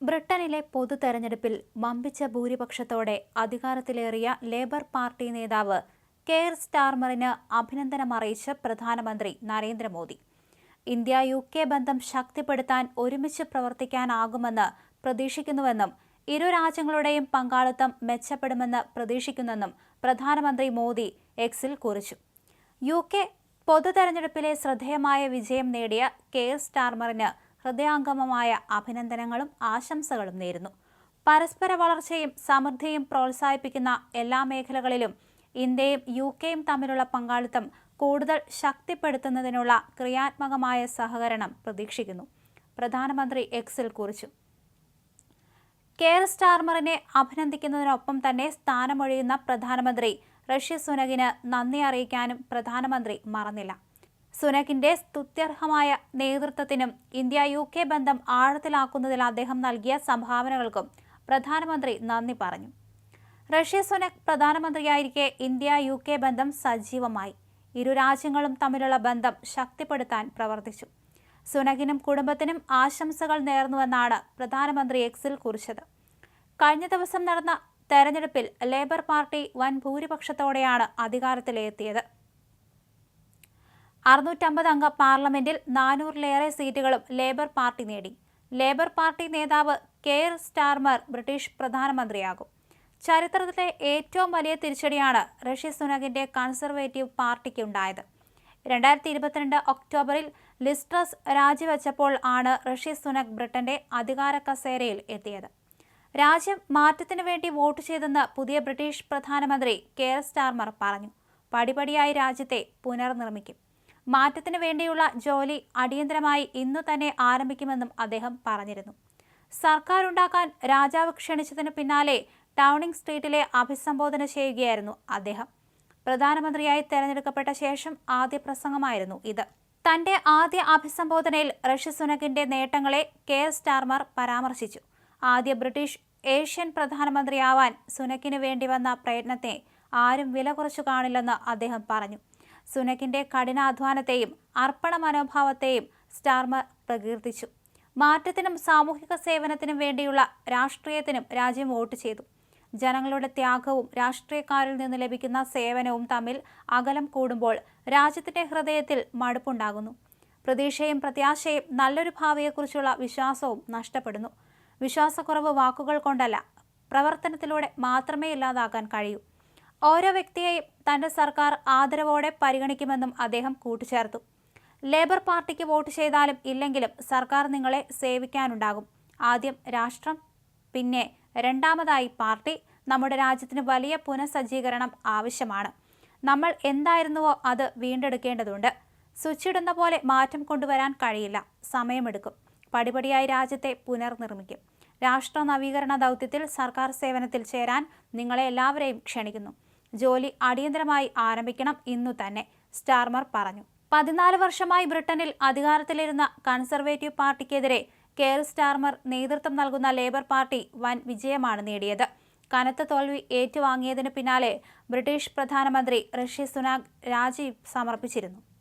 ബ്രിട്ടനിലെ പൊതു തെരഞ്ഞെടുപ്പിൽ വമ്പിച്ച ഭൂരിപക്ഷത്തോടെ അധികാരത്തിലേറിയ ലേബർ പാർട്ടി നേതാവ് കെയർ സ്റ്റാർമറിന് അഭിനന്ദനമറിയിച്ച് പ്രധാനമന്ത്രി നരേന്ദ്രമോദി. ഇന്ത്യ യു കെ ബന്ധം ശക്തിപ്പെടുത്താൻ ഒരുമിച്ച് പ്രവർത്തിക്കാനാകുമെന്ന് പ്രതീക്ഷിക്കുന്നുവെന്നും ഇരു രാജ്യങ്ങളുടെയും പങ്കാളിത്തം മെച്ചപ്പെടുമെന്ന് പ്രതീക്ഷിക്കുന്നെന്നും പ്രധാനമന്ത്രി മോദി എക്സിൽ കുറിച്ചു. യു കെ പൊതു തെരഞ്ഞെടുപ്പിലെ ശ്രദ്ധേയമായ വിജയം നേടിയ കെയർ സ്റ്റാർമറിന് ഹൃദയാംഗമമായ അഭിനന്ദനങ്ങളും ആശംസകളും നേരുന്നു. പരസ്പര വളർച്ചയും സമൃദ്ധിയും പ്രോത്സാഹിപ്പിക്കുന്ന എല്ലാ മേഖലകളിലും ഇന്ത്യയും യു കെയും തമ്മിലുള്ള പങ്കാളിത്തം കൂടുതൽ ശക്തിപ്പെടുത്തുന്നതിനുള്ള ക്രിയാത്മകമായ സഹകരണം പ്രതീക്ഷിക്കുന്നു. പ്രധാനമന്ത്രി എക്സിൽ കുറിച്ചു. കെയർ സ്റ്റാർമറിനെ അഭിനന്ദിക്കുന്നതിനൊപ്പം തന്നെ സ്ഥാനമൊഴിയുന്ന പ്രധാനമന്ത്രി റഷ്യ സുനകിന് നന്ദി അറിയിക്കാനും പ്രധാനമന്ത്രി മറന്നില്ല. സുനകിന്റെ സ്തുത്യർഹമായ നേതൃത്വത്തിനും ഇന്ത്യ യു കെ ബന്ധം ആഴത്തിലാക്കുന്നതിൽ അദ്ദേഹം നൽകിയ സംഭാവനകൾക്കും പ്രധാനമന്ത്രി നന്ദി പറഞ്ഞു. റഷ്യ സുനക് പ്രധാനമന്ത്രിയായിരിക്കെ ഇന്ത്യ യു കെ ബന്ധം സജീവമായി. ഇരു രാജ്യങ്ങളും തമ്മിലുള്ള ബന്ധം ശക്തിപ്പെടുത്താൻ പ്രവർത്തിച്ചു. സുനകിനും കുടുംബത്തിനും ആശംസകൾ നേർന്നുവെന്നാണ് പ്രധാനമന്ത്രി എക്സിൽ കുറിച്ചത്. കഴിഞ്ഞ ദിവസം നടന്ന തെരഞ്ഞെടുപ്പിൽ ലേബർ പാർട്ടി വൻ ഭൂരിപക്ഷത്തോടെയാണ് അധികാരത്തിലെത്തിയത്. അറുന്നൂറ്റമ്പത് അംഗ പാർലമെന്റിൽ നാനൂറിലേറെ സീറ്റുകളും ലേബർ പാർട്ടി നേടി. ലേബർ പാർട്ടി നേതാവ് കെയർ സ്റ്റാർമർ ബ്രിട്ടീഷ് പ്രധാനമന്ത്രിയാകും. ചരിത്രത്തിലെ ഏറ്റവും വലിയ തിരിച്ചടിയാണ് ഋഷി സുനകിന്റെ കൺസർവേറ്റീവ് പാർട്ടിക്ക് ഉണ്ടായത് രണ്ടായിരത്തി ഇരുപത്തിരണ്ട് ഒക്ടോബറിൽ ലിസ്ട്രസ് രാജിവെച്ചപ്പോൾ ആണ് ഋഷി സുനക് ബ്രിട്ടന്റെ അധികാര കസേരയിൽ എത്തിയത്. രാജ്യം മാറ്റത്തിനു വേണ്ടി വോട്ട് ചെയ്തെന്ന് പുതിയ ബ്രിട്ടീഷ് പ്രധാനമന്ത്രി കെയർ സ്റ്റാർമർ പറഞ്ഞു. പടിപടിയായി രാജ്യത്തെ പുനർനിർമ്മിക്കും. മാറ്റത്തിനു വേണ്ടിയുള്ള ജോലി അടിയന്തരമായി ഇന്നു തന്നെ ആരംഭിക്കുമെന്നും അദ്ദേഹം പറഞ്ഞിരുന്നു. സർക്കാർ ഉണ്ടാക്കാൻ രാജാവ് ക്ഷണിച്ചതിന് പിന്നാലെ ടൗണിംഗ് സ്ട്രീറ്റിലെ അഭിസംബോധന ചെയ്യുകയായിരുന്നു അദ്ദേഹം. പ്രധാനമന്ത്രിയായി തെരഞ്ഞെടുക്കപ്പെട്ട ശേഷം ആദ്യ പ്രസംഗമായിരുന്നു ഇത്. തന്റെ ആദ്യ അഭിസംബോധനയിൽ ഋഷി സുനകിന്റെ നേട്ടങ്ങളെ കെ. സ്റ്റാർമർ പരാമർശിച്ചു. ആദ്യ ബ്രിട്ടീഷ് ഏഷ്യൻ പ്രധാനമന്ത്രിയാവാൻ സുനക്കിന് വേണ്ടി വന്ന പ്രയത്നത്തെ ആരും വില കുറച്ചു കാണില്ലെന്ന് അദ്ദേഹം പറഞ്ഞു. സുനക്കിന്റെ കഠിനാധ്വാനത്തെയും അർപ്പണ മനോഭാവത്തെയും സ്റ്റാർമർ പ്രകീർത്തിച്ചു. മാറ്റത്തിനും സാമൂഹിക സേവനത്തിനും വേണ്ടിയുള്ള രാഷ്ട്രീയത്തിനും രാജ്യം വോട്ട് ചെയ്തു. ജനങ്ങളുടെ ത്യാഗവും രാഷ്ട്രീയക്കാരിൽ നിന്ന് ലഭിക്കുന്ന സേവനവും തമ്മിൽ അകലം കൂടുമ്പോൾ രാജ്യത്തിന്റെ ഹൃദയത്തിൽ മടുപ്പുണ്ടാകുന്നു. പ്രതീക്ഷയും പ്രത്യാശയും നല്ലൊരു ഭാവിയെക്കുറിച്ചുള്ള വിശ്വാസവും നഷ്ടപ്പെടുന്നു. വിശ്വാസക്കുറവ് വാക്കുകൾ കൊണ്ടല്ല പ്രവർത്തനത്തിലൂടെ മാത്രമേ ഇല്ലാതാക്കാൻ കഴിയൂ. ഓരോ വ്യക്തിയെയും തന്റെ സർക്കാർ ആദരവോടെ പരിഗണിക്കുമെന്നും അദ്ദേഹം കൂട്ടിച്ചേർത്തു. ലേബർ പാർട്ടിക്ക് വോട്ട് ചെയ്താലും ഇല്ലെങ്കിലും സർക്കാർ നിങ്ങളെ സേവിക്കാനുണ്ടാകും. ആദ്യം രാഷ്ട്രം പിന്നെ രണ്ടാമതായി പാർട്ടി. നമ്മുടെ രാജ്യത്തിന് വലിയ പുനഃസജ്ജീകരണം ആവശ്യമാണ്. നമ്മൾ എന്തായിരുന്നുവോ അത് വീണ്ടെടുക്കേണ്ടതുണ്ട്. സ്വിച്ചിടുന്ന പോലെ മാറ്റം കൊണ്ടുവരാൻ കഴിയില്ല. സമയമെടുക്കും. പടിപടിയായി രാജ്യത്തെ പുനർനിർമ്മിക്കും. രാഷ്ട്ര നവീകരണ ദൗത്യത്തിൽ സർക്കാർ സേവനത്തിൽ ചേരാൻ നിങ്ങളെ എല്ലാവരെയും ക്ഷണിക്കുന്നു. ജോലി അടിയന്തരമായി ആരംഭിക്കണം ഇന്നു തന്നെ സ്റ്റാർമർ പറഞ്ഞു. പതിനാല് വർഷമായി ബ്രിട്ടനിൽ അധികാരത്തിലിരുന്ന കൺസർവേറ്റീവ് പാർട്ടിക്കെതിരെ കെയർ സ്റ്റാർമർ നേതൃത്വം നൽകുന്ന ലേബർ പാർട്ടി വൻ വിജയമാണ് നേടിയത്. കനത്ത തോൽവി ഏറ്റുവാങ്ങിയതിന് പിന്നാലെ ബ്രിട്ടീഷ് പ്രധാനമന്ത്രി ഋഷി സുനാക് രാജി സമർപ്പിച്ചിരുന്നു.